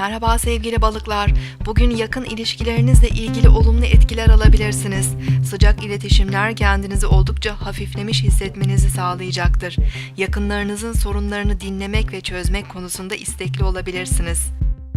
Merhaba sevgili balıklar. Bugün yakın ilişkilerinizle ilgili olumlu etkiler alabilirsiniz. Sıcak iletişimler kendinizi oldukça hafiflemiş hissetmenizi sağlayacaktır. Yakınlarınızın sorunlarını dinlemek ve çözmek konusunda istekli olabilirsiniz.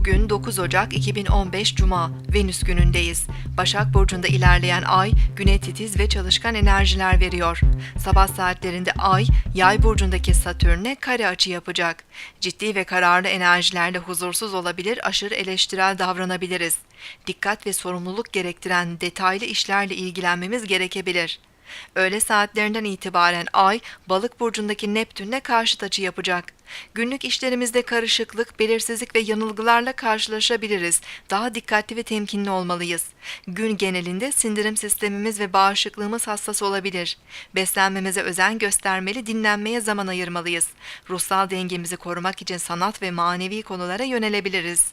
Bugün 9 Ocak 2015 Cuma, Venüs günündeyiz. Başak Burcu'nda ilerleyen ay, güne titiz ve çalışkan enerjiler veriyor. Sabah saatlerinde ay, yay burcundaki Satürn'e kare açı yapacak. Ciddi ve kararlı enerjilerle huzursuz olabilir, aşırı eleştirel davranabiliriz. Dikkat ve sorumluluk gerektiren detaylı işlerle ilgilenmemiz gerekebilir. Öğle saatlerinden itibaren Ay, Balık burcundaki Neptün'le karşıt açı yapacak. Günlük işlerimizde karışıklık, belirsizlik ve yanılgılarla karşılaşabiliriz. Daha dikkatli ve temkinli olmalıyız. Gün genelinde sindirim sistemimiz ve bağışıklığımız hassas olabilir. Beslenmemize özen göstermeli, dinlenmeye zaman ayırmalıyız. Ruhsal dengemizi korumak için sanat ve manevi konulara yönelebiliriz.